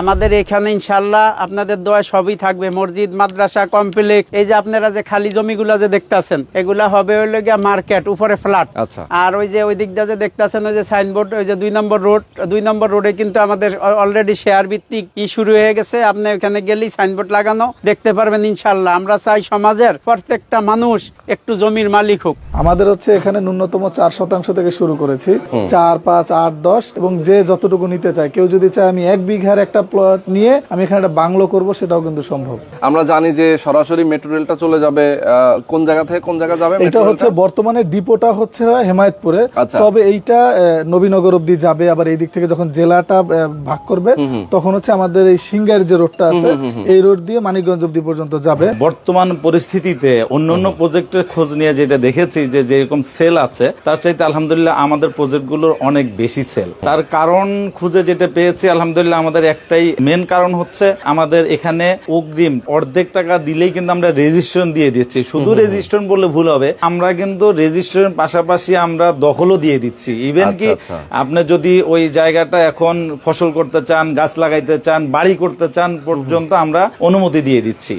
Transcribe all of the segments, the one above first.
আমাদের এখানে ইনশাল্লাহ আপনাদের দোয়া সবই থাকবে। মসজিদ মাদ্রাসা কমপ্লেক্স এই যে আপনারা যে খালি জমিগুলো যে দেখতেছেন এগুলা হবে হইল গিয়া মার্কেট উপরে ফ্ল্যাট। আচ্ছা। আর ওই যে ওই দিকটা যে দেখতেছেন ওই যে সাইনবোর্ড ওই যে দুই নম্বর রোড দুই নম্বর রোডে কিন্তু আমাদের অলরেডি শেয়ার ভিত্তিক ই শুরু হয়ে গেছে। আপনি ওখানে গেলেই সাইনবোর্ড লাগানো দেখতে পারবেন ইনশাল্লাহ আমরা চাই সমাজের প্রত্যেকটা মানুষ একটু জমির মালিক হোক। আমাদের হচ্ছে এখানে ন্যূনতম চার শতাংশ থেকে শুরু করেছি। চার পাঁচ আট দশ এবং যে যতটুকু নিতে চায়। কেউ যদি চায় আমি এক বিঘার একটা প্লট নিয়ে আমি এখানে একটা বাংলো করব সেটাও কিন্তু সম্ভব। আমরা জানি যে সরাসরি মেট্রো রেলটা চলে যাবে কোন জায়গা থেকে কোন জায়গা যাবে এটা হচ্ছে বর্তমানে ডিপোটা হচ্ছে হেমায়তপুরে। আচ্ছা। তবে এইটা নবীনগর অব্দি যাবে আবার এই দিক থেকে যখন জেলাটা ভাগ করবে তখন হচ্ছে আমাদের এই সিঙ্গার যে রোডটা আছে এই রোড দিয়ে মানিকগঞ্জ অব্দি পর্যন্ত যাবে। বর্তমান পরিস্থিতিতে অন্য অন্য প্রজেক্টের খোঁজ নিয়ে যেটা দেখেছি যে যেরকম সেল আছে তার চাইতে আলহামদুলিল্লাহ আমাদের প্রজেক্টগুলোর অনেক বেশি সেল তার কারণ খুঁজে যেটা পেয়েছি আলহামদুলিল্লাহ আমাদের একটাই মেন কারণ হচ্ছে আমাদের এখানে অগ্রিম অর্ধেক টাকা দিলেই কিন্তু আমরা রেজিস্ট্রেশন দিয়ে দিচ্ছি। শুধু রেজিস্ট্রেশন বললে ভুল হবে। আমরা কিন্তু রেজিস্ট্রেশন পাশাপাশি আমরা দখলও দিয়ে দিচ্ছি। ইভেন কি আচ্ছা, আচ্ছা। আপনি যদি ওই জায়গাটা এখন ফসল করতে চান গাছ লাগাইতে চান বাড়ি করতে চান পর্যন্ত আমরা অনুমতি দিয়ে দিচ্ছি।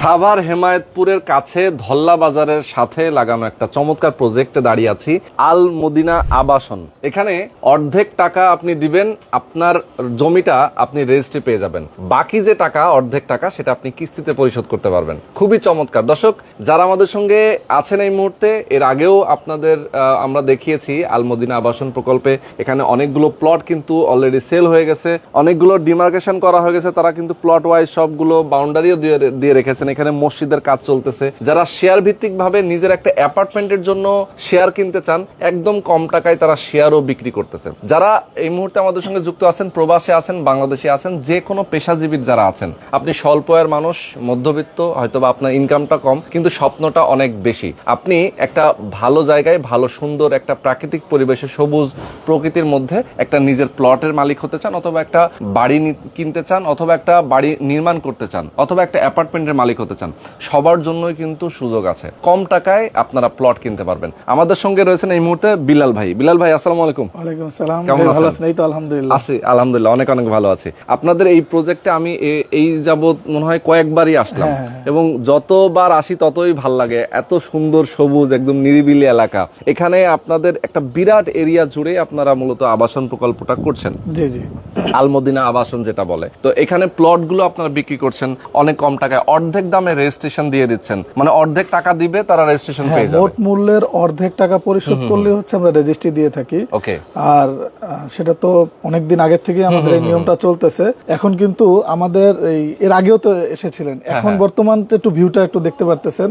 সাভার হেমায়তপুরের কাছে ধল্লা বাজারের সাথে লাগানো একটা চমৎকার প্রজেক্টে দাঁড়িয়ে আছি আল মদিনা আবাসন। এখানে অর্ধেক টাকা আপনি দিবেন আপনার জমিটা আপনি রেজিস্ট্রি পেয়ে যাবেন। বাকি যে টাকা, অর্ধেক টাকা, সেটা আপনি কিস্তিতে পরিশোধ করতে পারবেন। খুবই চমৎকার। দর্শক, যারা আমাদের সঙ্গে আছেন এই মুহূর্তে, এর আগেও আপনাদের আমরা দেখিয়েছি আলমদিনা আবাসন প্রকল্পে। এখানে অনেকগুলো প্লট কিন্তু অলরেডি সেল হয়ে গেছে। অনেকগুলো ডিমার্কেশন করা হয়ে গেছে। তারা কিন্তু প্লট ওয়াইজ সবগুলো বাউন্ডারিও দিয়ে রেখেছেন। এখানে মসজিদের কাজ চলতেছে। যারা শেয়ার ভিত্তিক ভাবে নিজের একটা অ্যাপার্টমেন্টের জন্য শেয়ার কিনতে চান, একদম কম টাকায় তারা শেয়ারও বিক্রি করতেছে। যারা এই মুহূর্তে আমাদের সঙ্গে যুক্ত আছেন, প্রবাসে আছেন, বাংলাদেশে আছেন যে কোনো পেশাজীবীর যারা আছেন। আপনি স্বল্প আয়ের মানুষ মধ্যবিত্ত হয়তোবা আপনার ইনকামটা কম কিন্তু স্বপ্নটা অনেক বেশি। আপনি একটা ভালো জায়গায় ভালো সুন্দর একটা প্রাকৃতিক পরিবেশে সবুজ প্রকৃতির মধ্যে একটা নিজের প্লটের মালিক হতে চান অথবা একটা বাড়ি কিনতে চান অথবা একটা বাড়ি নির্মাণ করতে চান অথবা একটা অ্যাপার্টমেন্টের মালিক হতে চান সবার জন্যই কিন্তু সুযোগ আছে। কম টাকায় আপনারা প্লট কিনতে পারবেন। আমাদের সঙ্গে রয়েছেন এই মুহূর্তে বিলাল ভাই। বিলাল ভাই আসসালামু আলাইকুম। ওয়ালাইকুম আসসালাম। কেমন আছেন? আছেন? এই তো আলহামদুলিল্লাহ। আছি আলহামদুলিল্লাহ অনেক অনেক ভালো আছি। আপনাদের এই প্রজেক্টে আমি এই যাবৎ মনে হয় কয়েকবারই আসলাম। হ্যাঁ, হ্যাঁ। এবং যতবার আসি ততই ভালো লাগে। এত সুন্দর সবুজ একদম নিরিবিলি এলাকা। এখানে আপনাদের একটা বিরাট এরিয়া জুড়ে আপনারা মূলত আবাসন প্রকল্পটা করছেন। জি জি। আলমদিনা আবাসন যেটা বলে। তো এখানে প্লটগুলো আপনারা বিক্রি করছেন। অনেক কম টাকায়। অর্ধেক দামে রেজিস্ট্রেশন দিয়ে দিচ্ছেন। মানে অর্ধেক টাকা দিবে তারা রেজিস্ট্রেশন হ্যাঁ পেয়ে যাবে। মোট মূল্যের অর্ধেক টাকা পরিশোধ করলে হচ্ছে আমরা রেজিস্ট্রি দিয়ে থাকি। ওকে আর সেটা তো অনেকদিন আগের থেকে আমাদের এই নিয়মটা চলতেছে। এখন কিন্তু আমাদের এই এর আগেও তো এসেছিলেন। এখন হ্যাঁ। বর্তমান একটু ভিউটা একটু দেখতে পারতেছেন।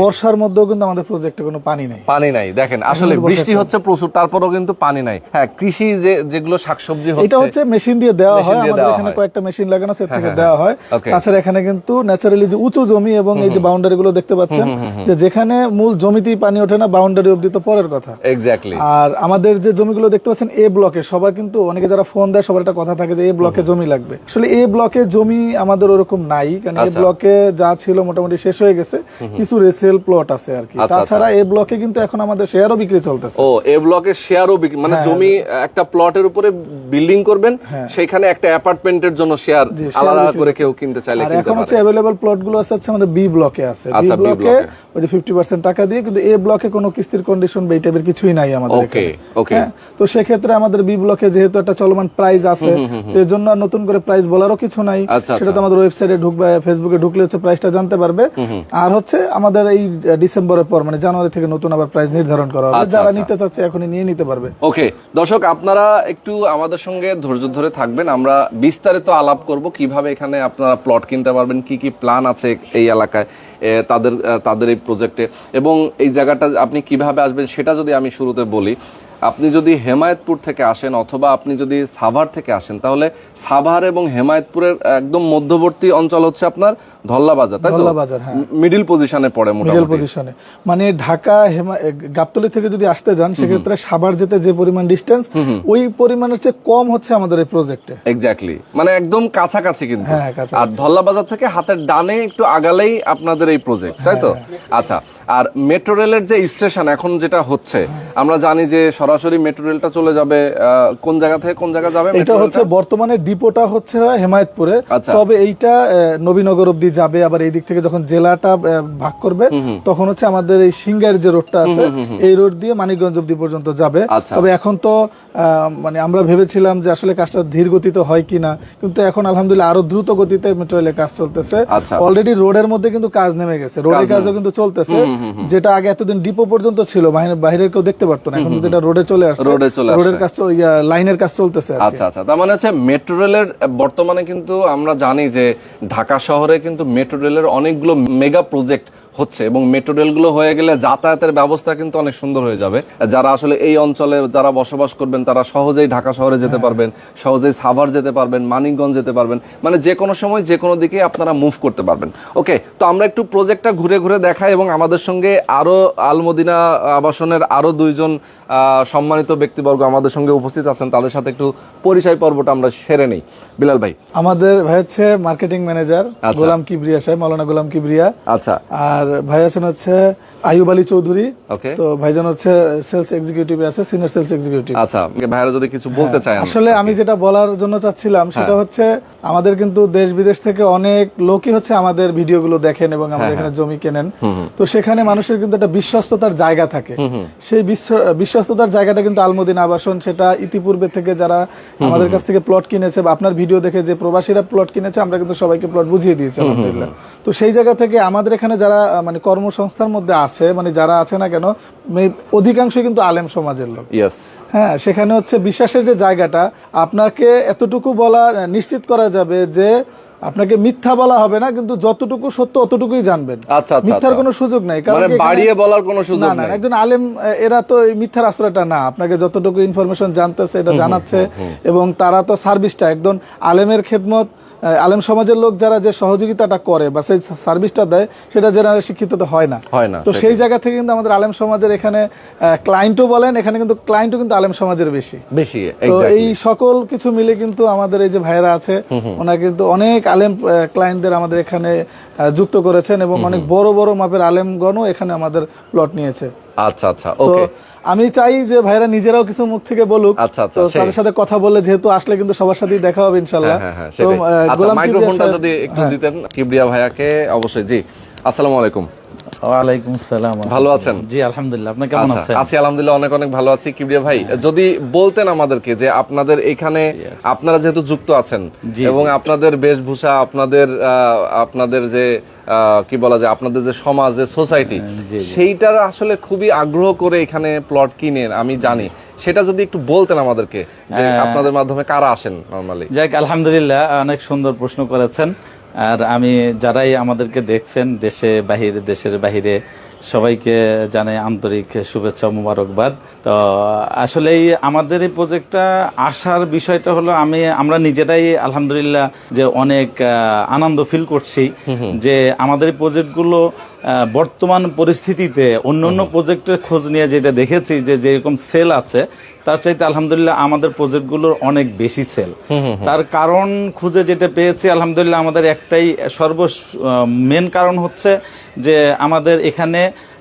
বর্ষার মধ্যেও কিন্তু আমাদের প্রজেক্টে কোনো পানি নেই। পানি নাই। দেখেন আসলে বৃষ্টি হচ্ছে প্রচুর তারপরেও কিন্তু পানি নাই। হ্যাঁ কৃষি যে যেগুলো শাকসবজি হচ্ছে এটা হচ্ছে মেশিন দিয়ে দেওয়া হয়। আমাদের এখানে কয়েকটা মেশিন লাগানো আছে থেকে হ্যাঁ, দেওয়া হয়। তাছাড়া এখানে কিন্তু ন্যাচারালি যে উঁচু জমি এবং এই যে বাউন্ডারি গুলো দেখতে পাচ্ছেন যে যেখানে মূল জমিতেই পানি ওঠে না বাউন্ডারি অব্দি তো পরের কথা। এক্স্যাক্টলি আর আমাদের যে জমিগুলো দেখতে পাচ্ছেন এ ব্লকে সবার কিন্তু অনেকে যারা ফোন দেয় সবার একটা কথা থাকে যে এ ব্লকে জমি লাগবে। আসলে এ ব্লকে জমি আমাদের ওরকম নাই কারণ এ আচ্ছা। ব্লকে যা ছিল মোটামুটি শেষ হয়ে গেছে কিছু রেসেল প্লট আছে আর কি। আচ্ছা, তাছাড়া এ ব্লকে কিন্তু এখন আমাদের শেয়ারও বিক্রি চলতেছে। ও এ ব্লকের শেয়ারও বিক্রি মানে হ্যাঁ, জমি একটা প্লটের উপরে বিল্ডিং করবেন হ্যাঁ। সেখানে একটা অ্যাপার্টমেন্টের জন্য শেয়ার আলাদা করে কেউ কিনতে চাইলে আর এখন হচ্ছে পারে। অ্যাভেলেবল প্লটগুলো আছে হচ্ছে আমাদের বি ব্লকে আছে। বি আচ্ছা, ব্লকে ব্লকে। ওই যে ফিফটি পার্সেন্ট টাকা দিয়ে কিন্তু এ ব্লকে কোনো কিস্তির কন্ডিশন বা এই টাইপের কিছুই নাই আমাদের okay. হ্যাঁ, তো সেক্ষেত্রে আমাদের বি ব্লকে যেহেতু একটা চলমান প্রাইস আছে এর জন্য আর নতুন করে প্রাইস বলারও কিছু নাই। আচ্ছা, সেটা তো আচ্ছা। আমাদের ওয়েবসাইটে ঢুকবে ফেসবুকে ঢুকলে হচ্ছে প্রাইসটা জানতে পারবে। আর হচ্ছে আমাদের এই ডিসেম্বরের পর মানে জানুয়ারি থেকে নতুন আবার প্রাইস নির্ধারণ করা হবে। আচ্ছা, যারা আচ্ছা। নিতে চাচ্ছে এখনই নিয়ে নিতে পারবে। ওকে দর্শক আপনারা একটু আমাদের সঙ্গে ধৈর্য ধরে থাকবেন। আমরা বিস্তারিত আলাপ করব কীভাবে এখানে আপনারা প্লট কিনতে পারবেন কি কি প্ল্যান আছে এই এলাকায় তাদের তাদের এই প্রজেক্টে এবং এই জায়গাটা আপনি কীভাবে আসবেন সেটা যদি আমি শুরুতে বলি আপনি যদি হেমায়তপুর থেকে আসেন অথবা আপনি যদি সাভার থেকে আসেন, তাহলে সাভার এবং হেমায়তপুরের একদম মধ্যবর্তী অঞ্চল হচ্ছে আপনার ধল্লা বাজার তাই ধল্লা বাজার, হ্যাঁ। মিডিল পজিশনে পড়ে মিডল পজিশনে মানে ঢাকা হেমা- থেকে যদি আসতে যান সেক্ষেত্রে সাভার যেতে যে পরিমাণ ডিস্টেন্স ওই পরিমাণের চেয়ে কম হচ্ছে আমাদের এই প্রজেক্টে এক্স্যাক্টলি মানে একদম কাছাকাছি কিন্তু। হ্যাঁ, আর ধল্লা বাজার থেকে হাতের ডানে একটু আগালেই আপনাদের এই প্রজেক্ট তাই তো? হ্যাঁ, আচ্ছা আর মেট্রো রেলের যে স্টেশন এখন যেটা হচ্ছে আমরা জানি যে সরাসরি মেট্রো রেলটা চলে যাবে কোন জায়গা থেকে কোন জায়গা যাবে এটা হচ্ছে বর্তমানে ডিপোটা হচ্ছে হেমায়তপুরে। আচ্ছা। তবে এইটা নবীনগর অব্দি যাবে আবার এই দিক থেকে যখন জেলাটা ভাগ করবে তখন হচ্ছে আমাদের এই সিঙ্গার যে রোডটা আছে এই রোড দিয়ে মানিকগঞ্জ অব্দি পর্যন্ত যাবে। আচ্ছা। তবে এখন তো মানে আমরা ভেবেছিলাম যে আসলে কাজটা ধীর গতিতে হয় কিনা কিন্তু এখন আলহামদুলিল্লাহ আরও দ্রুত গতিতে মেট্রো রেলের কাজ চলতেছে। আচ্ছা। অলরেডি রোডের মধ্যে কিন্তু কাজ নেমে গেছে। রোডের কাজও কিন্তু চলতেছে যেটা আগে এতদিন ডিপো পর্যন্ত ছিল বাইরে- বাইরের কেউ দেখতে পারতো না এখন কিন্তু এটা রোডে চলে আসছে। রোডে চলে আসছে। রোডের কাজ লাইনের কাজ চলতেছে আচ্ছা আচ্ছা। তার মানে হচ্ছে মেট্রো রেলের বর্তমানে কিন্তু আমরা জানি যে ঢাকা শহরে কিন্তু মেট্রো রেলের অনেকগুলো মেগা প্রজেক্ট হচ্ছে এবং মেট্রো রেলগুলো হয়ে গেলে যাতায়াতের ব্যবস্থা কিন্তু অনেক সুন্দর হয়ে যাবে। যারা আসলে এই অঞ্চলে যারা বসবাস করবেন তারা সহজেই ঢাকা শহরে যেতে হ্যাঁ। পারবেন সহজেই সাভার যেতে পারবেন মানিকগঞ্জ যেতে পারবেন মানে যে কোনো সময় যে কোনো দিকে আপনারা মুভ করতে পারবেন। ওকে তো আমরা একটু প্রজেক্টটা ঘুরে ঘুরে দেখাই এবং আমাদের সঙ্গে আরও আলমদিনা আবাসনের আরও দুইজন সম্মানিত ব্যক্তিবর্গ আমাদের সঙ্গে উপস্থিত আছেন। তাদের সাথে একটু পরিচয় পর্বটা আমরা সেরে নেই। বিলাল ভাই। আমাদের ভাই হচ্ছে মার্কেটিং ম্যানেজার আচ্ছা। গোলাম কিবরিয়া সাহেব মৌলানা গোলাম কিবরিয়া। আচ্ছা। আর ভাই আছেন হচ্ছে আয়ুব আলী চৌধুরী। তো ভাইজান হচ্ছে সেলস এক্সিকিউটিভ আছে সিনিয়র সেলস এক্সিকিউটিভ আচ্ছা ভাইরা যদি কিছু বলতে চাই আসলে আমি যেটা বলার জন্য চাচ্ছিলাম হ্যাঁ। সেটা হচ্ছে আমাদের কিন্তু দেশ বিদেশ থেকে অনেক লোকই হচ্ছে আমাদের ভিডিওগুলো দেখেন এবং হ্যাঁ, আমাদের এখানে জমি কেনেন। তো সেখানে মানুষের কিন্তু একটা বিশ্বস্ততার জায়গা থাকে। সেই বিশ্বস্ততার জায়গাটা কিন্তু আলমদিন আবাসন সেটা ইতিপূর্বে থেকে যারা আমাদের কাছ থেকে প্লট কিনেছে বা আপনার ভিডিও দেখে যে প্রবাসীরা প্লট কিনেছে আমরা কিন্তু সবাইকে প্লট বুঝিয়ে দিয়েছি আলহামদুলিল্লাহ। তো সেই জায়গা থেকে আমাদের এখানে যারা মানে কর্মসংস্থার মধ্যে আছে মানে যারা আছে না কেন অধিকাংশই কিন্তু আলেম সমাজের লোক। হ্যাঁ সেখানে হচ্ছে বিশ্বাসের যে জায়গাটা আপনাকে এতটুকু বলা নিশ্চিত করা যাবে যে আপনাকে মিথ্যা বলা হবে না কিন্তু যতটুকু সত্য অতটুকুই জানবেন। আচ্ছা, আচ্ছা, মিথ্যার আচ্ছা। কোনো সুযোগ নেই মানে কি এখানে- বাড়িয়ে বলার কোনো সুযোগ না একজন আলেম এরা তো এই মিথ্যার আশ্রয়টা না। আপনাকে যতটুকু ইনফরমেশন জানতেছে এটা জানাচ্ছে এবং তারা তো সার্ভিসটা একদম আলেমের খেদমত আলেম সমাজের লোক যারা যে সহযোগিতাটা করে বা সেই সার্ভিসটা দেয় সেটা যারা শিক্ষিত তো হয় না। হয় না তো সেই জায়গা থেকে কিন্তু আমাদের আলেম সমাজের এখানে ক্লায়েন্টও বলেন এখানে কিন্তু ক্লায়েন্টও কিন্তু আলেম সমাজের বেশি। বেশি তো এই সকল কিছু মিলে কিন্তু আমাদের এই যে ভাইরা আছে ওনারা কিন্তু অনেক আলেম ক্লায়েন্টদের আমাদের এখানে যুক্ত করেছেন এবং অনেক বড় বড় মাপের আলেমগণও এখানে আমাদের প্লট নিয়েছে। আচ্ছা আচ্ছা তো ওকে আমি চাই যে ভাইরা নিজেরাও কিছু মুখ থেকে বলুক। আচ্ছা, আচ্ছা, তাদের সাথে কথা বলে যেহেতু আসলে কিন্তু সবার সাথেই দেখা হবে ইনশাআল্লাহ। হ্যাঁ হ্যাঁ তো সেটাই। আহ, আচ্ছা গোলাম যদি একটু হ্যাঁ। দিতেন কিবরিয়া ভাইয়াকে অবশ্যই। জি আসসালামু আলাইকুম। ওয়ালাইকুম সালাম। ভালো আছেন? জি আলহামদুলিল্লাহ। আপনি কেমন আচ্ছা, আছেন? আছি আলহামদুলিল্লাহ অনেক অনেক ভালো আছি। কিবরিয়া ভাই যদি বলতেন আমাদেরকে যে আপনাদের এখানে আপনারা যেহেতু যুক্ত আছেন এবং আপনাদের বেশভূষা আপনাদের আপনাদের যে কি বলা যায় আপনাদের যে সমাজ যে সোসাইটি হ্যাঁ। সেইটার আসলে খুবই আগ্রহ করে এখানে প্লট কিনেন আমি জানি। সেটা যদি একটু বলতেন আমাদেরকে যে হ্যাঁ। আপনাদের মাধ্যমে কারা আসেন নরমালি যাক আলহামদুলিল্লাহ অনেক সুন্দর প্রশ্ন করেছেন। আর আমি যারাই আমাদেরকে দেখছেন দেশে বাহিরে দেশের বাহিরে সবাইকে জানাই আন্তরিক শুভেচ্ছা মুবারকবাদ। তো আসলেই আমাদের এই প্রজেক্টটা আসার বিষয়টা হলো আমি আমরা নিজেরাই আলহামদুলিল্লাহ যে অনেক আনন্দ ফিল করছি যে আমাদের এই প্রজেক্টগুলো বর্তমান পরিস্থিতিতে অন্য অন্য প্রজেক্টের খোঁজ নিয়ে যেটা দেখেছি যে যেরকম সেল আছে তার চাইতে আলহামদুলিল্লাহ আমাদের প্রজেক্টগুলোর অনেক বেশি সেল তার কারণ খুঁজে যেটা পেয়েছি আলহামদুলিল্লাহ আমাদের একটাই সর্ব মেন কারণ হচ্ছে যে আমাদের এখানে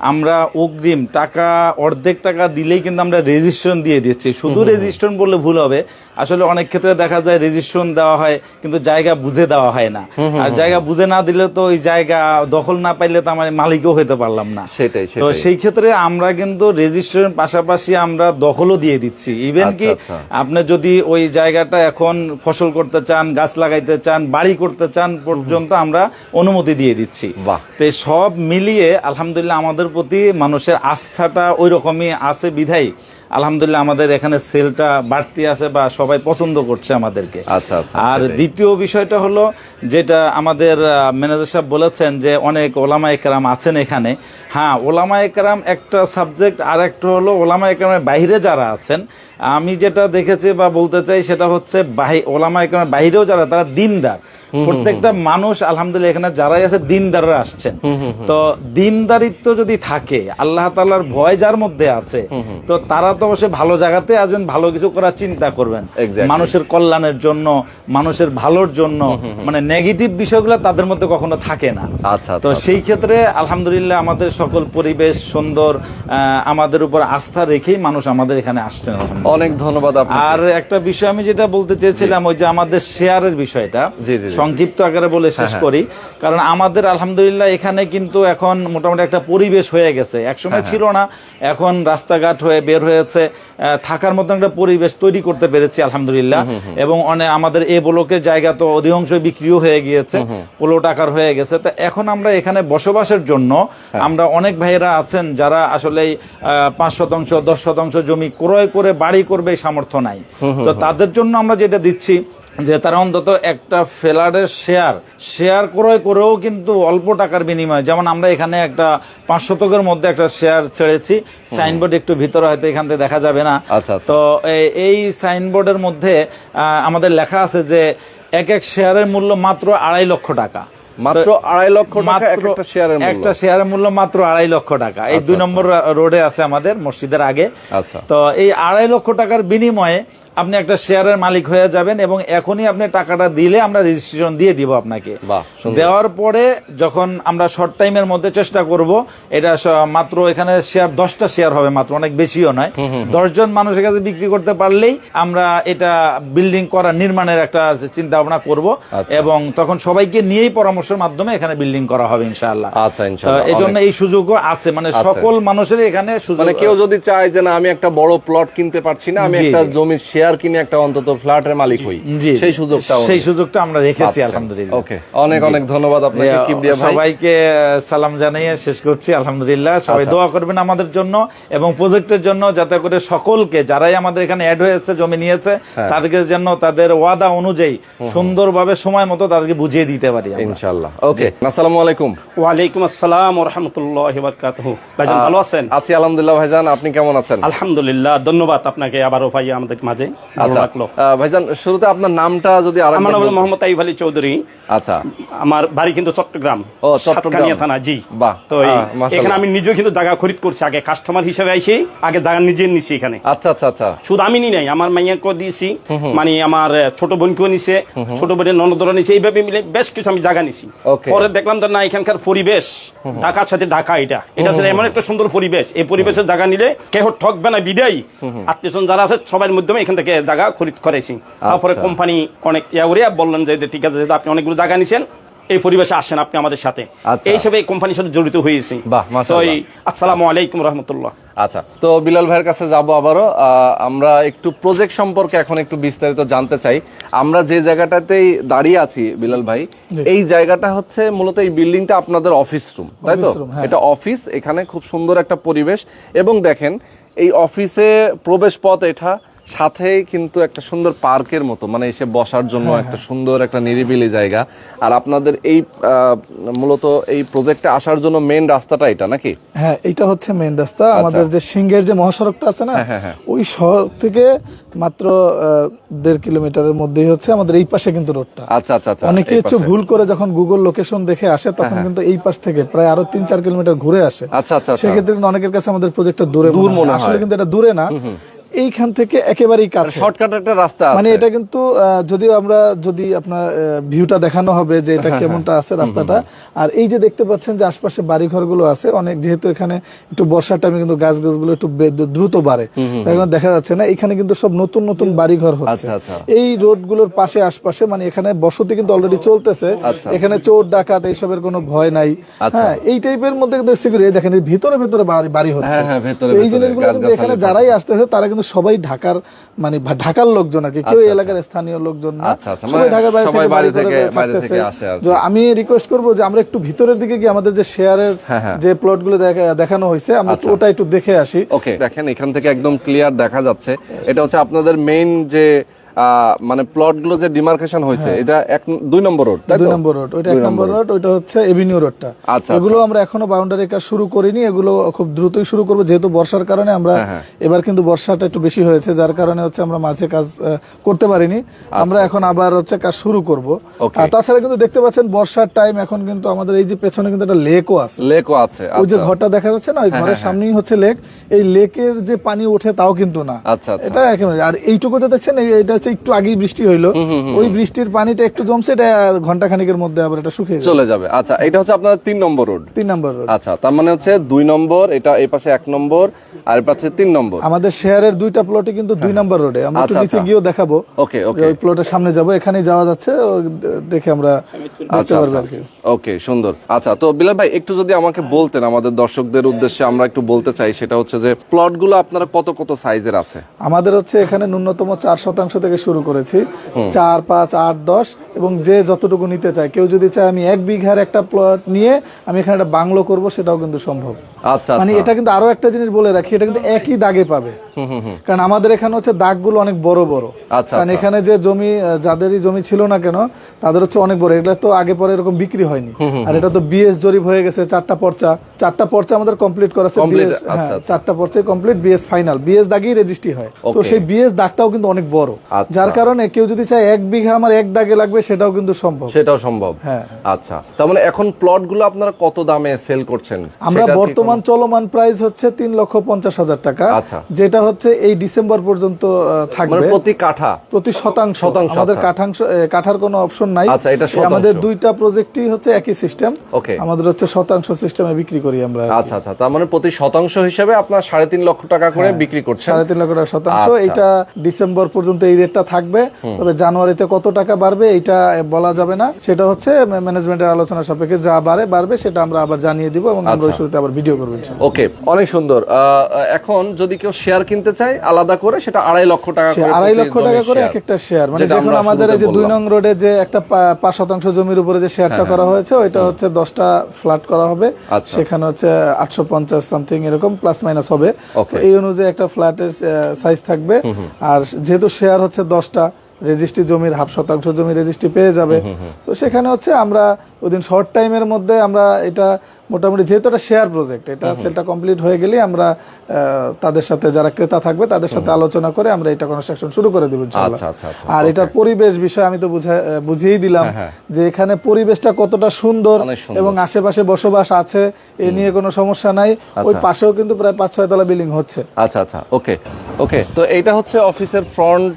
আমরা অগ্রিম টাকা অর্ধেক টাকা দিলেই কিন্তু আমরা রেজিস্ট্রেশন দিয়ে দিচ্ছি। শুধু রেজিস্ট্রেশন বললে ভুল হবে। আসলে অনেক ক্ষেত্রে দেখা যায় রেজিস্ট্রেশন দেওয়া হয় কিন্তু জায়গা বুঝে দেওয়া হয় না। আর জায়গা বুঝে না দিলে তো ওই জায়গা দখল না পাইলে তো আমার মালিকও হতে পারলাম না। সেটাই তো সেই ক্ষেত্রে আমরা কিন্তু রেজিস্ট্রেশন পাশাপাশি আমরা দখলও দিয়ে দিচ্ছি। ইভেন আচ্ছা, কি আচ্ছা। আপনি যদি ওই জায়গাটা এখন ফসল করতে চান গাছ লাগাইতে চান বাড়ি করতে চান পর্যন্ত আমরা অনুমতি দিয়ে দিচ্ছি। বাহ। তো সব মিলিয়ে আলহামদুলিল্লাহ আমাদের প্রতি মানুষের আস্থাটা ওই রকমই আছে বিধাই আলহামদুলিল্লাহ আমাদের এখানে সেলটা বাড়তি আছে বা সবাই পছন্দ করছে আমাদেরকে। আচ্ছা, আচ্ছা, আর দ্বিতীয় বিষয়টা হলো যেটা আমাদের ম্যানেজার সাহেব বলেছেন যে অনেক ওলামা একরাম আছেন এখানে। হ্যাঁ ওলামা একরাম একটা সাবজেক্ট আর একটা হলো ওলামা একরামের বাইরে যারা আছেন আমি যেটা দেখেছি বা বলতে চাই সেটা হচ্ছে ওলামা একরামের বাইরেও যারা তারা দিনদার। প্রত্যেকটা মানুষ আলহামদুলিল্লাহ এখানে যারাই আছে দিনদাররা আসছেন। তো দিনদারিত্ব যদি থাকে আল্লাহ তাআলার ভয় যার মধ্যে আছে তো তারা অবশ্যই ভালো জায়গাতে আসবেন ভালো কিছু করার চিন্তা করবেন। মানুষের কল্যাণের জন্য মানুষের ভালোর জন্য মানে নেগেটিভ বিষয়গুলো তাদের মধ্যে কখনো থাকে না। আচ্ছা তো আচ্ছা, সেই ক্ষেত্রে আলহামদুলিল্লাহ আমাদের সকল পরিবেশ সুন্দর আমাদের উপর আস্থা রেখেই মানুষ আমাদের এখানে আসছেন। অনেক ধন্যবাদ আর একটা বিষয় আমি যেটা বলতে চেয়েছিলাম ওই যে আমাদের শেয়ারের বিষয়টা। সংক্ষিপ্ত আকারে বলে শেষ হ্যাঁ, করি। কারণ আমাদের আলহামদুলিল্লাহ এখানে কিন্তু এখন মোটামুটি একটা পরিবেশ হয়ে গেছে। হ্যাঁ, একসময় ছিল না এখন রাস্তাঘাট হয়ে বের হয়েছে। আহ, থাকার মতো একটা পরিবেশ তৈরি করতে পেরেছি আলহামদুলিল্লাহ। এবং অনেক আমাদের এ ব্লকের জায়গা তো অধিকাংশ বিক্রিও হয়ে গিয়েছে পোলো টাকার হয়ে গেছে। তো এখন আমরা এখানে বসবাসের জন্য হ্যাঁ। আমরা অনেক ভাইয়েরা আছেন যারা আসলে পাঁচ শতাংশ দশ শতাংশ জমি ক্রয় করে বাড়ি করবে সামর্থ্য নাই। তো তাদের জন্য আমরা যেটা দিচ্ছি যে তারা অন্তত একটা ফেলারের শেয়ার শেয়ার ক্রয় করেও কিন্তু অল্প টাকার বিনিময়ে যেমন আমরা এখানে একটা পাঁচ শতকের মধ্যে একটা শেয়ার ছেড়েছি সাইনবোর্ড একটু ভিতরে হয়তো এখান থেকে দেখা যাবে না আচ্ছা, আচ্ছা। তো এই সাইনবোর্ডের মধ্যে আমাদের লেখা আছে যে এক এক শেয়ারের মূল্য মাত্র আড়াই লক্ষ টাকা মাত্র আড়াই লক্ষ টাকা একটা শেয়ারের মূল্য। একটা শেয়ারের মূল্য মাত্র আড়াই লক্ষ টাকা এই দুই নম্বর রোডে আছে আমাদের মসজিদের আগে আচ্ছা। তো এই আড়াই লক্ষ টাকার বিনিময়ে আপনি একটা শেয়ারের মালিক হয়ে যাবেন এবং এখনই আপনি টাকাটা দিলে আমরা রেজিস্ট্রেশন দিয়ে দিব আপনাকে। দেওয়ার পরে যখন আমরা শর্ট টাইমের মধ্যে চেষ্টা করব এটা মাত্র এখানে শেয়ার দশটা শেয়ার হবে মাত্র অনেক বেশিও নয়। দশজন মানুষের কাছে বিক্রি করতে পারলেই আমরা এটা বিল্ডিং করা নির্মাণের একটা চিন্তা ভাবনা করব আচ্ছা। এবং তখন সবাইকে নিয়েই পরামর্শের মাধ্যমে এখানে বিল্ডিং করা হবে ইনশাআল্লাহ। আচ্ছা, এই জন্য এই সুযোগও আছে মানে। সকল মানুষের এখানে সুযোগ মানে কেউ যদি চায় যে না আমি একটা বড় প্লট কিনতে পারছি না আমি একটা। জমির শেয়ার কিনে একটা অন্তত ফ্ল্যাটের মালিক হই। সেই সুযোগটা সেই সুযোগটা আমরা রেখেছি আলহামদুলিল্লাহ। ওকে অনেক অনেক ধন্যবাদ আপনাকে কিবরিয়া ভাই। সবাইকে সালাম জানিয়ে শেষ করছি আলহামদুলিল্লাহ। সবাই আচ্ছা। দোয়া করবেন আমাদের জন্য এবং প্রজেক্টের জন্য যাতে করে সকলকে যারাই আমাদের এখানে অ্যাড হয়েছে জমি নিয়েছে হ্যাঁ। তাদেরকে যেন তাদের ওয়াদা অনুযায়ী সুন্দরভাবে সময় মতো তাদেরকে বুঝিয়ে দিতে পারি আমরা। ইনশাআল্লাহ। ওকে আসসালামু আলাইকুম। ওয়ালাইকুম আসসালাম ও রহমতুল্লাহ বারকাতুহ ভাইজান ভালো আছেন? আছি আলহামদুলিল্লাহ ভাইজান আপনি কেমন আছেন? আলহামদুলিল্লাহ ধন্যবাদ আপনাকে আবারও ভাই আমাদের মাঝে। ভালো আচ্ছা লাগল ভাইজান শুরুতে আপনার নামটা যদি আমার নাম মোহাম্মদ তাইব আলী চৌধুরী। আচ্ছা। আমার বাড়ি কিন্তু চট্টগ্রাম ও, চট্টগ্রাম। থানা জি। বাহ, তো। এখানে আমি নিজেও কিন্তু জায়গা খরিদ করছি আগে কাস্টমার হিসেবে আইছি আগে জায়গা নিজে নিছি এখানে। আচ্ছা আচ্ছা আচ্ছা। শুধু আমি নি নাই আমার মাইয়াকেও দিয়েছি মানে আমার ছোট বোনকেও নিছে ছোট বোনের ননদরা নিছে এইভাবে মিলে বেশ কিছু আমি জায়গা নিছি। পরে দেখলাম যে না এখানকার পরিবেশ ঢাকার সাথে ঢাকা এটা। এটা আসলে এমন একটা সুন্দর পরিবেশ। এই পরিবেশের জায়গা নিলে কেহ ঠকবে না বিদায়। আত্মীয়জন যারা আছে সবার মাধ্যমে এখান থেকে জায়গা খরিদ করেছি তারপরে আচ্ছা। কোম্পানি অনেক ইয়া বললেন যে ঠিক আছে আপনি অনেকগুলো জায়গা নিছেন এই পরিবেশে আসেন আপনি আমাদের সাথে। আচ্ছা। এই হিসেবে এই কোম্পানির সাথে জড়িত হয়েছি। তো আসসালামু আলাইকুম রহমতুল্লাহ। আচ্ছা তো বিলাল ভাইয়ের কাছে যাব আবারও। আমরা একটু প্রজেক্ট সম্পর্কে এখন একটু বিস্তারিত জানতে চাই। আমরা যে জায়গাটাতেই দাঁড়িয়ে আছি বিলাল ভাই এই জায়গাটা হচ্ছে মূলত এই বিল্ডিংটা আপনাদের অফিস রুম তাই তো? হ্যাঁ। এটা অফিস এখানে খুব সুন্দর একটা পরিবেশ। এবং দেখেন এই অফিসে প্রবেশ পথ এটা সাথেই কিন্তু একটা সুন্দর পার্কের মতো মানে এসে বসার জন্য হ্যাঁ, একটা সুন্দর একটা নিরিবিলি জায়গা। আর আপনাদের এই মূলত এই প্রজেক্টে আসার জন্য মেন রাস্তাটা এটা নাকি? হ্যাঁ এটা হচ্ছে মেইন রাস্তা। আমাদের যে সিংহের যে মহাসড়কটা আছে না আচ্ছা। হ্যাঁ, হ্যাঁ, ওই শহর থেকে মাত্র দেড় কিলোমিটারের মধ্যেই হচ্ছে আমাদের এই পাশে কিন্তু রোডটা। আচ্ছা আচ্ছা আচ্ছা অনেকে হচ্ছে ভুল করে যখন গুগল লোকেশন দেখে আসে তখন কিন্তু এই পাশ থেকে প্রায় আরও তিন চার কিলোমিটার ঘুরে আসে। আচ্ছা আচ্ছা আচ্ছা। সেক্ষেত্রে কিন্তু অনেকের কাছে আমাদের প্রজেক্টটা দূরে দূর মনে মনে হয়। আসলে কিন্তু এটা দূরে না। এইখান থেকে একেবারেই কাছে। শর্টকাট একটা রাস্তা মানে এটা কিন্তু যদিও আমরা যদি আপনার ভিউটা দেখানো হবে যে এটা কেমনটা আছে রাস্তাটা। আর এই যে দেখতে পাচ্ছেন যে আশপাশে বাড়ি ঘরগুলো আছে অনেক যেহেতু এখানে একটু বর্ষার টাইমে কিন্তু গাছ গাছগুলো একটু দ্রুত বাড়ে। জন্য দেখা যাচ্ছে না এখানে কিন্তু সব নতুন নতুন বাড়ি ঘর হচ্ছে। আচ্ছা, আচ্ছা। এই রোডগুলোর পাশে আশপাশে মানে এখানে বসতি কিন্তু অলরেডি চলতেছে। আচ্ছা। এখানে চোর ডাকাত এইসবের কোনো ভয় নাই। হ্যাঁ এই টাইপের মধ্যে কিন্তু সিকিউরিটি দেখেন ভিতরে ভিতরে বাড়ি বাড়ি হচ্ছে। হ্যাঁ, হ্যাঁ, ভেতরে এই জিনিসগুলো এখানে যারাই আসতেছে তারা কিন্তু কিন্তু সবাই ঢাকার মানে ঢাকার লোকজন আর কি কেউ আচ্ছা, এলাকার স্থানীয় লোকজন না। আচ্ছা, আচ্ছা, সবাই মানে ঢাকার বাইরে থেকে বাইরে বাড়ি থেকে- আসে আমি রিকোয়েস্ট করব যে আমরা একটু ভিতরের দিকে গিয়ে আমাদের যে শেয়ারের হ্যাঁ, হ্যাঁ। যে প্লটগুলো দেখানো হয়েছে আমরা আচ্ছা। ওটা একটু দেখে আসি। ওকে দেখেন এখান থেকে একদম ক্লিয়ার দেখা যাচ্ছে। এটা হচ্ছে আপনাদের মেইন যে মানে প্লটগুলো যে ডিমার্কেশন হয়েছে এটা এক দুই নম্বর রোড তাই হ্যাঁ। দুই নম্বর রোড ওইটা এক নম্বর রোড ওইটা হচ্ছে এভিনিউ রোডটা আচ্ছা, এগুলো আমরা এখনও বাউন্ডারি কাজ শুরু করিনি এগুলো খুব দ্রুতই শুরু করব যেহেতু বর্ষার কারণে আমরা হ্যাঁ, হ্যাঁ। এবার কিন্তু বর্ষাটা একটু বেশি হয়েছে যার কারণে হচ্ছে আমরা মাঝে কাজ করতে পারিনি। আমরা এখন আবার হচ্ছে কাজ শুরু করব। আচ্ছা, আর তাছাড়া কিন্তু দেখতে পাচ্ছেন বর্ষার টাইম এখন কিন্তু আমাদের এই যে পেছনে কিন্তু একটা লেকও আছে। লেকও আছে ওই যে আচ্ছা। ঘরটা দেখা যাচ্ছে না ওই ঘরের সামনেই হচ্ছে লেক এই লেকের যে পানি ওঠে তাও কিন্তু না। আচ্ছা আচ্ছা। এটা একেবারে আর এইটুকুতে দেখছেন এটা হচ্ছে একটু আগেই বৃষ্টি হইল। ওই বৃষ্টির পানিটা একটু জমছে এটা ঘণ্টা খানিকের মধ্যে আবার এটা শুকিয়ে চলে যাবে। আচ্ছা এটা হচ্ছে আপনার তিন নম্বর রোড। তিন নম্বর রোড। আচ্ছা তার মানে হচ্ছে দুই নম্বর এটা এই পাশে এক নম্বর আর এই পাশে তিন নম্বর। আমাদের শেয়ারের দুইটা প্লটে কিন্তু দুই নম্বর রোডে। আমরা একটু আচ্ছা, নিচে আচ্ছা। গিয়েও দেখাবো। ওকে ওকে। ওই প্লটের সামনে যাব এখানেই যাওয়া যাচ্ছে দেখে আমরা আচ্ছা পারব আচ্ছা। আর কি। ওকে সুন্দর। আচ্ছা তো বিলাল ভাই একটু যদি আমাকে বলতেন আমাদের দর্শকদের উদ্দেশ্যে আমরা একটু বলতে চাই সেটা হচ্ছে যে প্লটগুলো আপনারা কত কত সাইজের আছে? আমাদের হচ্ছে এখানে ন্যূনতম চার শতাংশ থেকে শুরু করেছি। চার পাঁচ আট দশ এবং যে যতটুকু নিতে চায়। কেউ যদি চায় আমি এক বিঘার একটা প্লট নিয়ে আমি এখানে একটা বাংলো করব সেটাও কিন্তু সম্ভব। আচ্ছা মানে আচ্ছা। এটা কিন্তু আরও একটা জিনিস বলে রাখি এটা কিন্তু একই দাগে পাবে। কারণ আমাদের এখানে হচ্ছে দাগগুলো অনেক বড় বড়। আচ্ছা, কারণ। এখানে যে জমি যাদেরই জমি ছিল না কেন তাদের হচ্ছে অনেক বড়। এগুলো তো আগে পরে এরকম বিক্রি হয়নি। আর এটা তো বিএস জরিপ হয়ে গেছে চারটা পর্চা। চারটা পর্চা আমাদের কমপ্লিট করা বিএস আচ্ছা। চারটা পর্চায় কমপ্লিট বিএস ফাইনাল বিএস দাগেই রেজিস্ট্রি হয়। তো সেই বিএস দাগটাও কিন্তু অনেক বড়। যার কারণে কেউ যদি চায় এক বিঘা আমার এক দাগে লাগবে সেটাও কিন্তু সম্ভব। সেটাও সম্ভব। হ্যাঁ। আচ্ছা। তার মানে এখন প্লটগুলো আপনারা কত দামে সেল করছেন? আমরা কি বর্তমান চলমান প্রাইস হচ্ছে তিন লক্ষ পঞ্চাশ হাজার টাকা আচ্ছা। যেটা হচ্ছে এই ডিসেম্বর পর্যন্ত থাকবে মানে প্রতি কাঠা? প্রতি শতাংশ। আমাদের আচ্ছা। কাঠাংশ কাঠার কোনো অপশন নাই। আচ্ছা, আমাদের দুইটা প্রজেক্টই হচ্ছে একই সিস্টেম আমাদের হচ্ছে শতাংশ সিস্টেমে বিক্রি করি আমরা আচ্ছা আচ্ছা। তার মানে প্রতি শতাংশ হিসেবে আপনার সাড়ে তিন লক্ষ টাকা করে বিক্রি করছেন? সাড়ে তিন লক্ষ টাকা শতাংশ। এটা ডিসেম্বর পর্যন্ত এই রেটটা থাকবে। তবে জানুয়ারিতে কত টাকা বাড়বে এটা বলা যাবে না। সেটা হচ্ছে ম্যানেজমেন্টের আলোচনা সাপেক্ষে যা বাড়ে বাড়বে সেটা আমরা আবার জানিয়ে দিব এবং আমরা ওই। শুরুতে আবার ভিডিও ওকে অনেক সুন্দর। এখন যদি কেউ শেয়ার কিনতে চায় আলাদা করে সেটা আড়াই লক্ষ টাকা করে আড়াই লক্ষ টাকা করে এক একটা শেয়ার মানে যখন আমাদের যে দুই নং রোডে যে একটা পাঁচ শতাংশ জমির উপরে যে শেয়ারটা করা হয়েছে ওইটা হচ্ছে দশটা ফ্ল্যাট করা হবে। আচ্ছা। সেখানে হচ্ছে আটশো পঞ্চাশ সামথিং এরকম প্লাস মাইনাস হবে। এই অনুযায়ী একটা ফ্ল্যাটের সাইজ থাকবে। আর যেহেতু শেয়ার হচ্ছে দশটা রেজিস্ট্রি জমির হাফ শতাংশ জমি রেজিস্ট্রি পেয়ে যাবে। তো সেখানে হচ্ছে আমরা ওইদিন শর্ট টাইমের মধ্যে আমরা এটা মোটামুটি যেহেতু এটা শেয়ার প্রজেক্ট এটা সেটা কমপ্লিট হয়ে গেলে আমরা তাদের সাথে যারা ক্রেতা থাকবে তাদের সাথে আলোচনা করে আমরা এটা কনস্ট্রাকশন শুরু করে দেবো। আচ্ছা, আচ্ছা, আচ্ছা, আর এটার পরিবেশ বিষয় আমি তো বুঝা- বুঝিয়েই দিলাম হ্যাঁ, হ্যাঁ। যে এখানে পরিবেশটা কতটা সুন্দর এবং আশেপাশে বসবাস আছে এ নিয়ে কোনো সমস্যা নাই। ওই। পাশেও কিন্তু প্রায় পাঁচ ছয় তলা বিল্ডিং হচ্ছে। আচ্ছা আচ্ছা। ওকে ওকে তো এটা হচ্ছে অফিসের ফ্রন্ট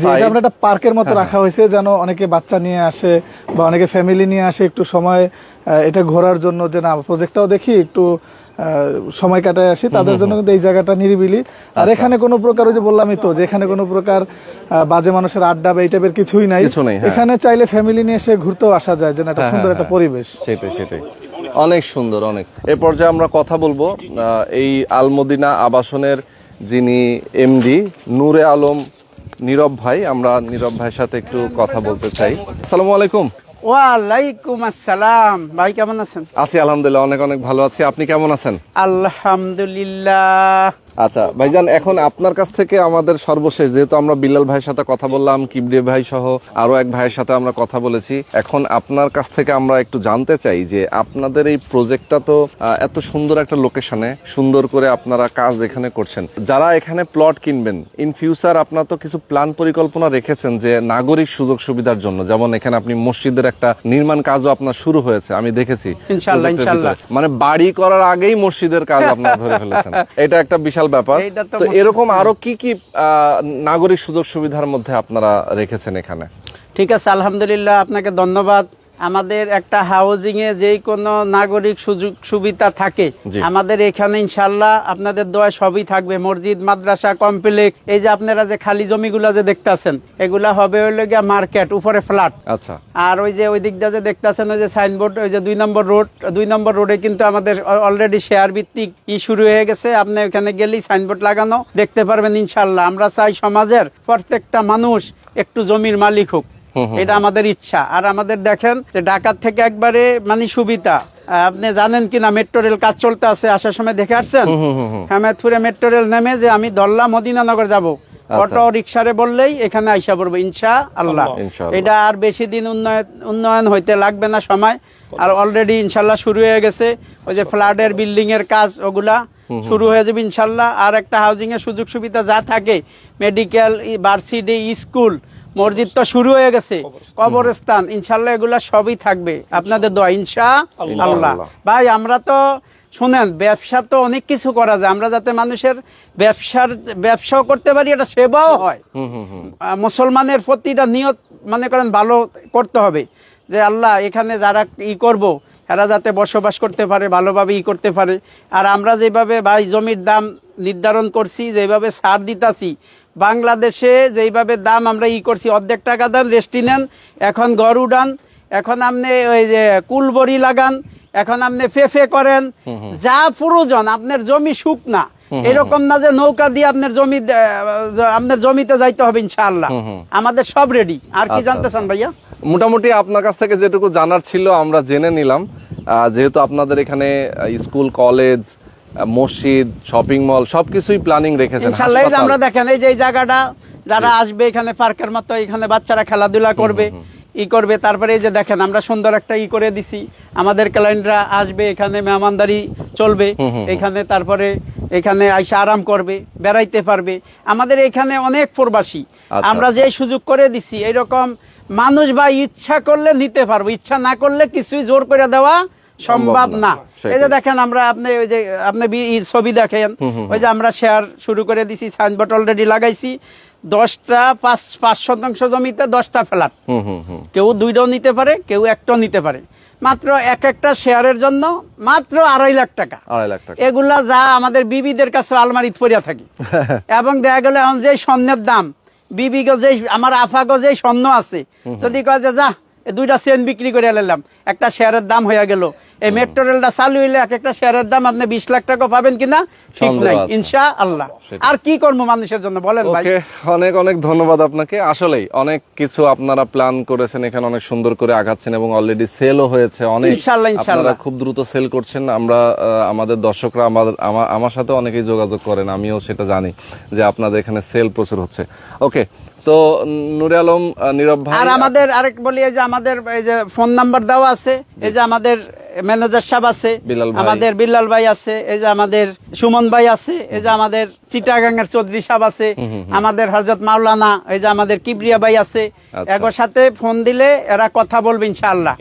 যে এটা আমরা একটা পার্কের মতো রাখা হয়েছে যেন অনেকে বাচ্চা নিয়ে আসে বা অনেকে ফ্যামিলি নিয়ে আসে একটু সময় এটা ঘোরার জন্য যে না প্রজেক্টটাও দেখি একটু সময় কাটায় আসি তাদের জন্য কিন্তু এই জায়গাটা নিরিবিলি। আচ্ছা। আর এখানে কোনো প্রকার ওই যে বললামই তো যে এখানে কোনো প্রকার বাজে মানুষের আড্ডা বা এই টাইপের কিছুই নাই। কিছু নেই, হ্যাঁ। এখানে চাইলে ফ্যামিলি নিয়ে এসে ঘুরতেও আসা যায় যে না একটা সুন্দর একটা পরিবেশ। সেটাই সেটাই। অনেক সুন্দর অনেক। এ পর্যায়ে আমরা কথা বলব এই আলমদিনা আবাসনের যিনি এমডি নূরে আলম নীরব ভাই আমরা নীরব ভাইয়ের সাথে একটু কথা বলতে চাই। আসসালামু আলাইকুম। ওয়ালাইকুম আসসালাম। ভাই কেমন আছেন? আছি আলহামদুলিল্লাহ অনেক অনেক ভালো আছি। আপনি কেমন আছেন? আলহামদুলিল্লাহ। আচ্ছা ভাইজান এখন আপনার কাছ থেকে আমাদের সর্বশেষ যেহেতু আমরা বিল্লাল ভাইয়ের সাথে কথা বললাম কিবডে ভাই সহ আরও এক ভাইয়ের সাথে আমরা কথা বলেছি এখন আপনার কাছ থেকে আমরা একটু জানতে চাই যে আপনাদের এই প্রজেক্টটা তো এত সুন্দর একটা লোকেশনে সুন্দর করে আপনারা কাজ এখানে করছেন। যারা এখানে প্লট কিনবেন ইন ফিউচার আপনার তো কিছু প্ল্যান পরিকল্পনা রেখেছেন যে নাগরিক সুযোগ সুবিধার জন্য যেমন এখানে আপনি মসজিদের একটা নির্মাণ কাজও আপনার শুরু হয়েছে আমি দেখেছি। মানে বাড়ি করার আগেই মসজিদের কাজ আপনার ধরে ফেলেছেন। এটা একটা বিশাল ব্যাপার। তো এরকম আরও কি কি আহ, নাগরিক সুযোগ সুবিধার মধ্যে আপনারা রেখেছেন এখানে? ঠিক আছে আলহামদুলিল্লাহ আপনাকে ধন্যবাদ। আমাদের একটা হাউজিং এ যে কোনো নাগরিক সুযোগ সুবিধা থাকে আমাদের এখানে ইনশাল্লাহ আপনাদের দোয়া সবই থাকবে। মসজিদ মাদ্রাসা কমপ্লেক্স এই যে আপনারা যে খালি জমিগুলো যে দেখতেছেন এগুলা হবে হইলে গিয়া মার্কেট উপরে ফ্ল্যাট। আচ্ছা। আর ওই যে ওই দিকটা যে দেখতেছেন ওই যে সাইনবোর্ড ওই যে দুই নম্বর রোড দুই নম্বর রোডে কিন্তু আমাদের অলরেডি শেয়ার ভিত্তিক ই শুরু হয়ে গেছে। আপনি ওখানে গেলেই সাইনবোর্ড লাগানো দেখতে পারবেন ইনশাল্লাহ আমরা চাই সমাজের প্রত্যেকটা মানুষ একটু জমির মালিক হোক। এটা আমাদের ইচ্ছা। আর আমাদের দেখেন যে ঢাকার থেকে একবারে মানে সুবিধা। আপনি জানেন কিনা মেট্রো রেল কাজ চলতে আছে আসার সময় দেখে আসছেন? হেমেদপুরে মেট্রো রেল নেমে যে আমি ধরলাম মদিনানগর যাব। অটো রিক্সারে বললেই এখানে আইসা পড়ব ইনশা আল্লাহ এটা আর বেশি দিন উন্নয়ন উন্নয়ন হইতে লাগবে না সময়। আর অলরেডি ইনশাল্লাহ শুরু হয়ে গেছে। ওই যে ফ্ল্যাটের বিল্ডিং এর কাজ ওগুলা শুরু হয়ে যাবে ইনশাল্লাহ আর একটা হাউজিং এর সুযোগ সুবিধা যা থাকে মেডিকেল ভার্সিটি স্কুল মসজিদ তো শুরু হয়ে গেছে। কবরস্থান। ইনশাল্লাহ এগুলা সবই থাকবে। আপনাদের দোয়া ইনশা আল্লাহ। ভাই আমরা তো শুনেন ব্যবসা তো অনেক কিছু করা যায়। আমরা যাতে মানুষের ব্যবসার ব্যবসাও করতে পারি এটা সেবাও হয়। মুসলমানের প্রতি এটা নিয়ত মনে করেন ভালো করতে হবে। যে আল্লাহ এখানে যারা ই করব এরা যাতে বসবাস করতে পারে ভালোভাবে ই করতে পারে। আর আমরা যেভাবে ভাই জমির দাম নির্ধারণ করছি যেভাবে সার দিতাছি। বাংলাদেশে যেইভাবে দাম আমরা ই করছি অর্ধেক টাকা দেন রেস্টি নেন এখন গরু ডান এখন আপনি ওই যে কুলবরি লাগান এখন আপনি ফেফে করেন যা প্রয়োজন আপনার জমি শুক না। এরকম না যে নৌকা দিয়ে আপনার জমি আপনার জমিতে যাইতে হবে ইনশাআল্লাহ। আমাদের সব রেডি আর কি আচ্ছা, জানতে চান ভাইয়া? মোটামুটি আপনার কাছ থেকে যেটুকু জানার ছিল আমরা জেনে নিলাম। যেহেতু আপনাদের এখানে স্কুল কলেজ মসজিদ শপিং মল সবকিছুই প্ল্যানিং রেখেছেন ইনশাআল্লাহ। আমরা দেখেন এই যে জায়গাটা যারা আসবে এখানে পার্কের মতো এখানে বাচ্চারা খেলাধুলা করবে ই করবে তারপরে এই যে দেখেন আমরা সুন্দর একটা ই করে দিছি। আমাদের ক্লায়েন্টরা আসবে এখানে মেহমানদারি চলবে এখানে তারপরে এখানে আইসা আরাম করবে বেড়াইতে পারবে। আমাদের এখানে অনেক প্রবাসী। আচ্ছা। আমরা যে সুযোগ করে দিছি এইরকম মানুষ বা ইচ্ছা করলে নিতে পারব ইচ্ছা না করলে কিছুই জোর করে দেওয়া সম্ভব না। এই যে দেখেন আমরা আপনি ওই যে আপনি ছবি দেখেন ওই যে আমরা শেয়ার শুরু করে দিছি সাইনবোর্ড অলরেডি লাগাইছি। দশটা পাঁচ পাঁচ শতাংশ জমিতে দশটা ফ্ল্যাট কেউ দুইটাও নিতে পারে কেউ একটাও নিতে পারে। মাত্র এক একটা শেয়ারের জন্য মাত্র আড়াই লাখ টাকা। আড়াই লাখ টাকা। এগুলা যা আমাদের বিবিদের কাছে আলমারি পড়িয়া থাকে। এবং দেখা গেল এখন যে স্বর্ণের দাম বিবি যে আমার আফাগো যে স্বর্ণ আছে যদি কয় যে যা দুইটা চেন বিক্রি করে এলাম। একটা শেয়ারের দাম হয়ে গেল। এই মেট্রো রেলটা চালু হইলে এক একটা শেয়ারের দাম আপনি বিশ লাখ টাকা পাবেন কিনা ঠিক নাই ইনশা আল্লাহ আর কি করব মানুষের জন্য বলেন ভাই। অনেক অনেক ধন্যবাদ আপনাকে। আসলেই অনেক কিছু আপনারা প্ল্যান করেছেন এখানে অনেক সুন্দর করে আগাচ্ছেন এবং অলরেডি সেলও হয়েছে অনেক। ইনশাআল্লাহ, ইনশাআল্লাহ। আপনারা খুব দ্রুত সেল করছেন। আমরা আমাদের দর্শকরা আমাদের আমার সাথে অনেকেই যোগাযোগ করেন আমিও সেটা জানি যে আপনাদের এখানে সেল প্রচুর হচ্ছে। ওকে তো নুরে আলম নীরব ভাই আর আমাদের আরেক বলি এই যে আমাদের এই যে ফোন নাম্বার দেওয়া আছে এই যে আমাদের ম্যানেজার সাহেব আছে আমাদের বিল্লাল ভাই আছে এই যে আমাদের সুমন ভাই আছে এই যে আমাদের চিটাগাঙ্গের চৌধুরী সাহেব আছে আমাদের হজরত মাওলানা এই যে আমাদের কিবরিয়া ভাই আছে আচ্ছা। একর সাথে ফোন দিলে এরা কথা বলবে ইনশাআল্লাহ।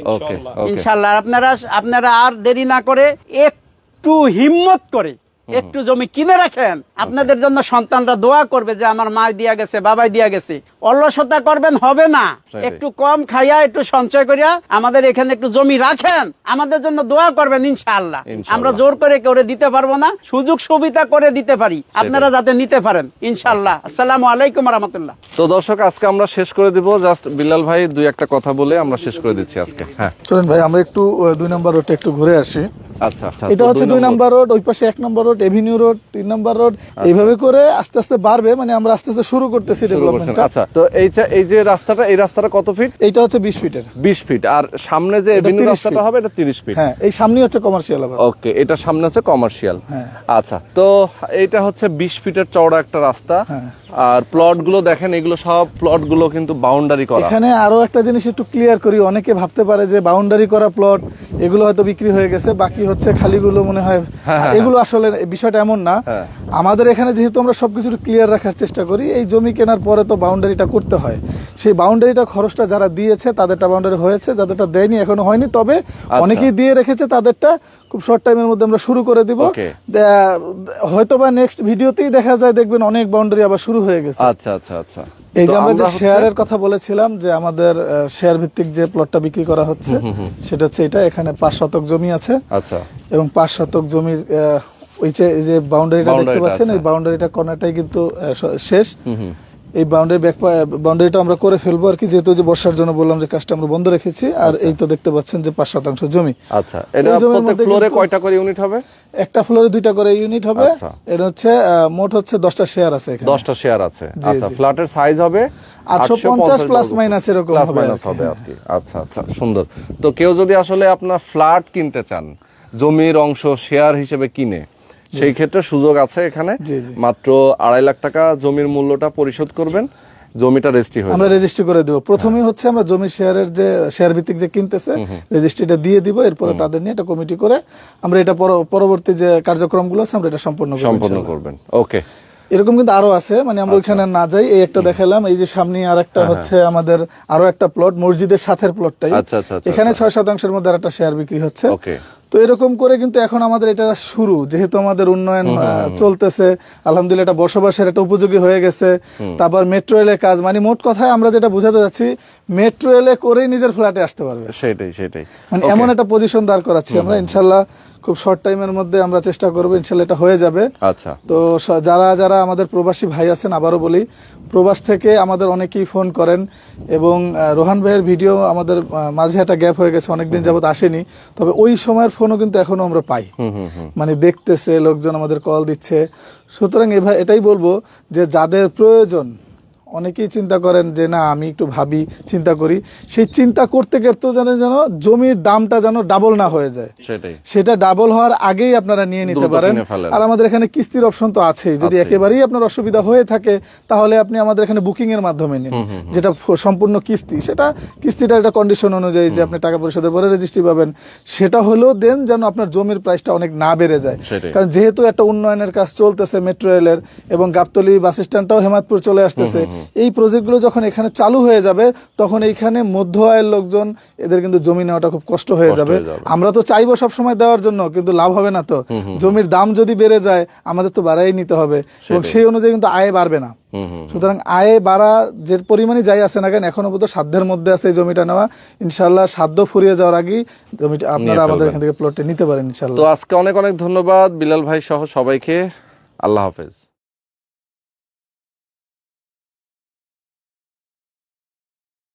ইনশাআল্লাহ। আপনারা আপনারা আর দেরি না করে একটু হিম্মত করে একটু জমি কিনে রাখেন আপনাদের জন্য সন্তানরা দোয়া করবে যে আমার মা দিয়া গেছে বাবাই দিয়া গেছে। অলসতা করবেন হবে না। একটু কম খাইয়া একটু সঞ্চয় করিয়া আমাদের এখানে একটু জমি রাখেন। আমাদের জন্য দোয়া করবেন ইনশাআল্লাহ। আমরা জোর করে করে দিতে পারব না। সুযোগ সুবিধা করে দিতে পারি। আপনারা যাতে নিতে পারেন ইনশাআল্লাহ। আসসালামু আলাইকুম রহমতুল্লাহ। তো দর্শক আজকে আমরা শেষ করে দিব। জাস্ট বিল্লাল ভাই দুই একটা কথা বলে আমরা শেষ করে দিচ্ছি আজকে। হ্যাঁ। চলুন ভাই আমরা একটু দুই নম্বর রোডটা একটু ঘুরে আসি। আচ্ছা। আচ্ছা, এটা তো হচ্ছে দুই নাম্বার রোড ওই পাশে এক নম্বর রোড এভিনিউ রোড তিন নাম্বার রোড। এইভাবে করে আস্তে আস্তে বাড়বে মানে আমরা আস্তে আস্তে শুরু করতেছি আচ্ছা তো এইটা এই যে রাস্তাটা এই রাস্তাটা কত ফিট এইটা হচ্ছে বিশ ফিটের বিশ ফিট আর সামনে যে এটা এভিনিউ রাস্তাটা হবে এটা তিরিশ ফিট হ্যাঁ এই সামনে হচ্ছে কমার্শিয়াল আবার। ওকে এটা সামনে হচ্ছে কমার্শিয়াল হ্যাঁ। আচ্ছা তো এইটা হচ্ছে বিশ ফিটের চওড়া একটা রাস্তা। হ্যাঁ। আর প্লটগুলো দেখেন এগুলো সব প্লটগুলো কিন্তু বাউন্ডারি করা এখানে আরও একটা জিনিস একটু ক্লিয়ার করি অনেকে ভাবতে পারে যে বাউন্ডারি করা প্লট এগুলো হয়তো বিক্রি হয়ে গেছে বাকি হচ্ছে খালিগুলো মনে হয় এগুলো আসলে বিষয়টা এমন না হ্যাঁ। আমাদের এখানে যেহেতু আমরা সবকিছু ক্লিয়ার রাখার চেষ্টা করি এই জমি কেনার পরে তো বাউন্ডারিটা করতে হয় সেই বাউন্ডারিটা খরচটা যারা দিয়েছে তাদেরটা বাউন্ডারি হয়েছে যাদেরটা দেয়নি এখনও হয়নি তবে আচ্ছা। অনেকেই দিয়ে রেখেছে তাদেরটা খুব শর্ট টাইমের মধ্যে আমরা শুরু করে দিব। হয়তো বা নেক্সট ভিডিওতেই দেখা যায় দেখবেন অনেক বাউন্ডারি আবার শুরু হয়ে গেছে। আচ্ছা আচ্ছা আচ্ছা। এই যে আমরা যে শেয়ারের কথা বলেছিলাম যে আমাদের শেয়ার ভিত্তিক যে প্লটটা বিক্রি করা হচ্ছে সেটা হচ্ছে এটা এখানে পাঁচ শতক জমি আছে। আচ্ছা। এবং পাঁচ শতক জমির ওই যে বাউন্ডারিটা দেখতে পাচ্ছেন এই। বাউন্ডারিটা কর্নারটাই কিন্তু শেষ। এই বাউন্ডারি ব্যাক বাউন্ডারিটা আমরা করে ফেলব আর কি যেহেতু যে বর্ষার জন্য বললাম যে কাজটা আমরা বন্ধ রেখেছি আর এই তো দেখতে পাচ্ছেন যে পাঁচ শতাংশ জমি। আচ্ছা এটা প্রত্যেক ফ্লোরে কয়টা করে ইউনিট হবে? একটা ফ্লোরে দুইটা করে ইউনিট হবে আচ্ছা। এটা হচ্ছে মোট হচ্ছে দশটা শেয়ার আছে এখানে। দশটা শেয়ার আছে। আচ্ছা ফ্ল্যাটের সাইজ হবে 850 plus minus এরকম প্লাস হবে মাইনাস হবে আর কি। আচ্ছা আচ্ছা সুন্দর। তো কেউ যদি আসলে আপনার ফ্ল্যাট কিনতে চান জমির অংশ শেয়ার হিসেবে কিনে সেই ক্ষেত্রে সুযোগ আছে এখানে। মাত্র আড়াই লাখ টাকা জমির মূল্যটা পরিশোধ করবেন জমিটা রেজিস্ট্রি হয়ে আমরা রেজিস্ট্রি করে দেবো। প্রথমেই হচ্ছে আমরা জমি শেয়ারের যে শেয়ার ভিত্তিক যে কিনতেছে রেজিস্ট্রিটা দিয়ে দিব এরপরে তাদের নিয়ে কমিটি করে আমরা এটা পরবর্তী যে কার্যক্রমগুলো আছে আমরা এটা সম্পন্ন করবেন। ওকে এরকম কিন্তু আরও আছে মানে আমরা ওইখানে না যাই এই একটা দেখালাম এই যে সামনে আর একটা হচ্ছে আমাদের আরও একটা প্লট মসজিদের সাথের প্লটটাই আচ্ছা, আচ্ছা, আচ্ছা, এখানে ছয় শতাংশের মধ্যে আর একটা শেয়ার বিক্রি হচ্ছে। তো এরকম করে কিন্তু এখন আমাদের এটা শুরু। যেহেতু আমাদের উন্নয়ন চলতেছে আলহামদুলিল্লাহ এটা বসবাসের একটা উপযোগী হয়ে গেছে। তারপর মেট্রো রেলের কাজ মানে মোট কথায় আমরা যেটা বুঝাতে যাচ্ছি মেট্রো রেলে করেই নিজের ফ্ল্যাটে আসতে পারবে। সেটাই সেটাই। মানে এমন একটা পজিশন দাঁড় করাচ্ছি আমরা ইনশাল্লাহ খুব শর্ট টাইমের মধ্যে আমরা চেষ্টা করব ইনশাল্লাহ এটা হয়ে যাবে। আচ্ছা। তো যারা যারা আমাদের প্রবাসী ভাই আছেন আবারও বলি প্রবাস থেকে আমাদের অনেকেই ফোন করেন এবং রোহান ভাইয়ের ভিডিও আমাদের মাঝে একটা গ্যাপ হয়ে গেছে অনেকদিন যাবত আসেনি। তবে ওই সময়ের ফোনও কিন্তু এখনও আমরা পাই। মানে দেখতেছে লোকজন আমাদের কল দিচ্ছে। সুতরাং এভা- এটাই বলব যে যাদের প্রয়োজন অনেকেই চিন্তা করেন যে না আমি একটু ভাবি চিন্তা করি। সেই চিন্তা করতে করতে যেন যেন জমির দামটা যেন ডাবল না হয়ে যায়। সেটা ডাবল হওয়ার আগেই আপনারা নিয়ে নিতে পারেন। আর আমাদের এখানে কিস্তির অপশন তো আছেই। যদি একেবারেই আপনার অসুবিধা হয়ে থাকে তাহলে আপনি আমাদের এখানে বুকিং এর মাধ্যমে নিন। যেটা সম্পূর্ণ কিস্তি। সেটা কিস্তিটা একটা কন্ডিশন অনুযায়ী যে আপনি টাকা পরিশোধের পরে রেজিস্ট্রি পাবেন। সেটা হলেও দেন যেন আপনার জমির প্রাইসটা অনেক না বেড়ে যায়। কারণ যেহেতু একটা উন্নয়নের কাজ চলতেছে মেট্রো রেলের এবং গাবতলি বাস স্ট্যান্ডটাও হেমাদপুর চলে আসতেছে এই প্রজেক্টগুলো যখন এখানে চালু হয়ে যাবে তখন এইখানে মধ্য আয়ের লোকজন এদের কিন্তু জমি নেওয়াটা খুব কষ্ট হয়ে যাবে। আমরা তো চাইব সবসময় দেওয়ার জন্য কিন্তু লাভ হবে না তো। জমির দাম যদি বেড়ে যায় আমাদের তো বাড়াই নিতে হবে। এবং সেই অনুযায়ী কিন্তু আয় বাড়বে না। সুতরাং আয় বাড়া যে পরিমাণে যাই আছে না কেন এখনও পর্যন্ত সাধ্যের মধ্যে আছে এই জমিটা নেওয়া। ইনশাল্লাহ সাধ্য ফুরিয়ে যাওয়ার আগেই জমিটা আপনারা আমাদের। এখান থেকে প্লটে নিতে পারেন ইনশাল্লাহ তো আজকে অনেক অনেক ধন্যবাদ বিলাল ভাই সহ সবাইকে। আল্লাহ হাফেজ।